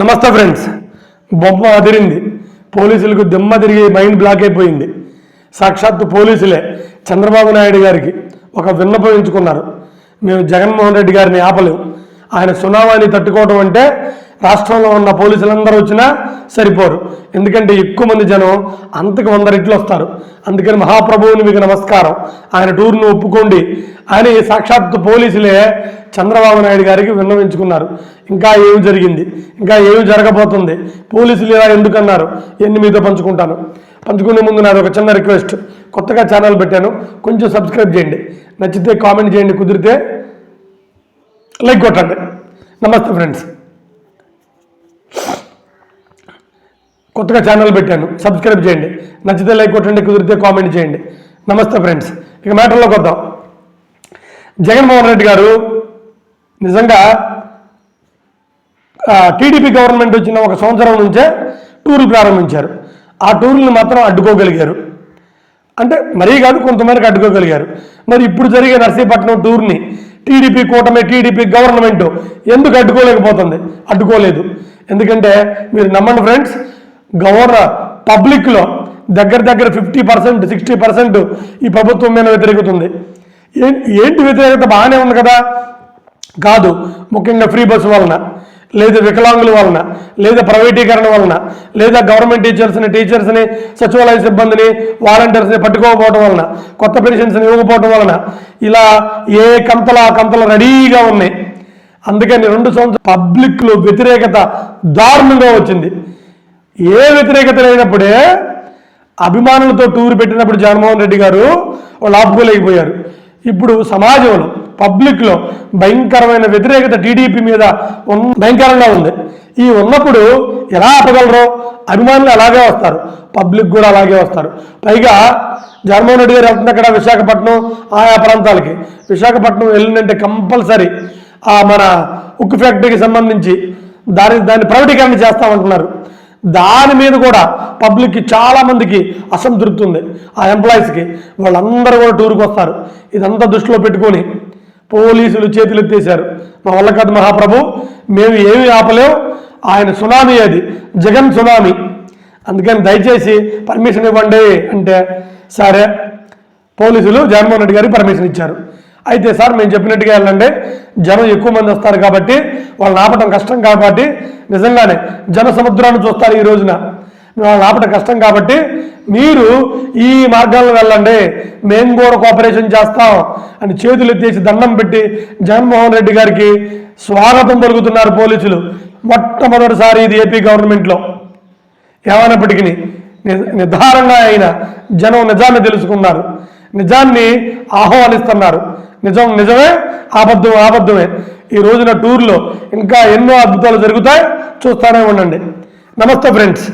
నమస్తే ఫ్రెండ్స్. బొమ్మ అదిరింది. పోలీసులకు దిమ్మ తిరిగి మైండ్ బ్లాక్ అయిపోయింది. సాక్షాత్తు పోలీసులే చంద్రబాబు నాయుడు గారికి ఒక విన్నపం ఎంచుకున్నారు. మేము జగన్మోహన్ రెడ్డి గారిని ఆపలేము ఆయన సునామాని తట్టుకోవడం అంటే రాష్ట్రంలో ఉన్న పోలీసులందరూ వచ్చినా సరిపోరు. ఎందుకంటే ఎక్కువ మంది జనం అంతకు వంద రెట్లు వస్తారు. అందుకని మహాప్రభువుని మీకు నమస్కారం. ఆయన టూర్ను ఒప్పుకోండి. అని సాక్షాత్తు పోలీసులే చంద్రబాబు నాయుడు గారికి విన్నవించుకున్నారు. ఇంకా ఏమి జరిగింది? ఇంకా ఏమి జరగబోతుంది? పోలీసులు ఇలా ఎందుకన్నారు? ఎన్ని మీతో పంచుకుంటాను. పంచుకునే ముందు నాది ఒక చిన్న రిక్వెస్ట్. కొత్తగా ఛానల్ పెట్టాను. కొంచెం సబ్స్క్రైబ్ చేయండి. నచ్చితే కామెంట్ చేయండి. కుదిరితే లైక్ కొట్టండి. నమస్తే ఫ్రెండ్స్. కొత్తగా ఛానల్ పెట్టాను. సబ్స్క్రైబ్ చేయండి. నచ్చితే లైక్ కొట్టండి కుదిరితే కామెంట్ చేయండి. నమస్తే ఫ్రెండ్స్ ఇక మ్యాటర్లోకి వద్దాం. జగన్మోహన్ రెడ్డి గారు నిజంగా టీడీపీ గవర్నమెంట్ వచ్చిన ఒక సంవత్సరం నుంచే టూర్లు ప్రారంభించారు. ఆ టూర్లను మాత్రం అడ్డుకోగలిగారు. అంటే మరీ కాదు కొంతమందికి అడ్డుకోగలిగారు. మరి ఇప్పుడు జరిగే నర్సీపట్నం టూర్ని టీడీపీ కూటమి టీడీపీ గవర్నమెంట్ ఎందుకు అడ్డుకోలేకపోతుంది? అడ్డుకోలేదు. ఎందుకంటే మీరు నమ్మండి ఫ్రెండ్స్ గవర్నర్ పబ్లిక్లో దగ్గర దగ్గర ఫిఫ్టీ పర్సెంట్ సిక్స్టీ పర్సెంట్ ఈ ప్రభుత్వం మీద వ్యతిరేకత ఉంది. ఏంటి వ్యతిరేకత? బాగానే ఉంది కదా? కాదు. ముఖ్యంగా ఫ్రీ బస్సు వలన లేదా వికలాంగుల వలన లేదా ప్రైవేటీకరణ వలన లేదా గవర్నమెంట్ టీచర్స్ని టీచర్స్ని సచివాలయ సిబ్బందిని వాలంటీర్స్ని పట్టుకోకపోవడం వలన కొత్త పెన్షన్స్ని ఇవ్వకపోవడం వలన ఇలా ఏ కంతలు ఆ కంతలు రెడీగా ఉన్నాయి. అందుకని రెండు సంవత్సరాలు పబ్లిక్లో వ్యతిరేకత దారుణంగా వచ్చింది. ఏ వ్యతిరేకత లేనప్పుడే అభిమానులతో టూర్ పెట్టినప్పుడు జగన్మోహన్ రెడ్డి గారు వాళ్ళు ఆపుకోలేకపోయారు. ఇప్పుడు సమాజంలో పబ్లిక్లో భయంకరమైన వ్యతిరేకత టీడీపీ మీద భయంకరంగా ఉంది. ఈ ఉన్నప్పుడు ఎలా ఆపగలరో అభిమానులు అలాగే వస్తారు. పబ్లిక్ కూడా అలాగే వస్తారు. పైగా జగన్మోహన్ రెడ్డి గారు వెళ్తుంది అక్కడ విశాఖపట్నం ఆయా ప్రాంతాలకి. విశాఖపట్నం వెళ్ళిందంటే కంపల్సరీ ఆ మన ఉక్కు ఫ్యాక్టరీకి సంబంధించి దాని దాన్ని ప్రైవేటీకరణ చేస్తామంటున్నారు. దాని మీద కూడా పబ్లిక్కి చాలామందికి అసంతృప్తి ఉంది. ఆ ఎంప్లాయీస్కి వాళ్ళందరూ కూడా టూర్కి వస్తారు. ఇదంతా దృష్టిలో పెట్టుకొని పోలీసులు చేతులు ఎత్తేశారు. మా వల్ల కాదు మహాప్రభు మేము ఏమి ఆపలేం. ఆయన సునామీ అది. జగన్ సునామీ. అందుకని దయచేసి పర్మిషన్ ఇవ్వండి అంటే సరే. పోలీసులు జగన్మోహన్ రెడ్డి గారికి పర్మిషన్ ఇచ్చారు. అయితే సార్ మేము చెప్పినట్టుగా వెళ్ళండి జనం ఎక్కువ మంది వస్తారు కాబట్టి వాళ్ళని ఆపటం కష్టం కాబట్టి నిజంగానే జన సముద్రాన్ని చూస్తారు ఈ రోజున. వాళ్ళని ఆపటం కష్టం కాబట్టి మీరు ఈ మార్గాల్లో వెళ్ళండి మేము కూడా కోఆపరేషన్ చేస్తాం అని చేతులు ఎత్తేసి దండం పెట్టి జగన్మోహన్ రెడ్డి గారికి స్వాగతం పలుకుతున్నారు పోలీసులు. మొట్టమొదటిసారి ఇది ఏపీ గవర్నమెంట్లో. ఏమైనప్పటికీ ని- నిర్ధారంగా అయిన జనం నిజాన్ని తెలుసుకున్నారు. నిజాన్ని ఆహ్వానిస్తున్నారు. నిజం నిజమే అబద్ధం అబద్ధమే ఈ రోజున టూర్లో ఇంకా ఎన్నో అద్భుతాలు జరుగుతాయి. చూస్తానే ఉండండి. నమస్తే ఫ్రెండ్స్.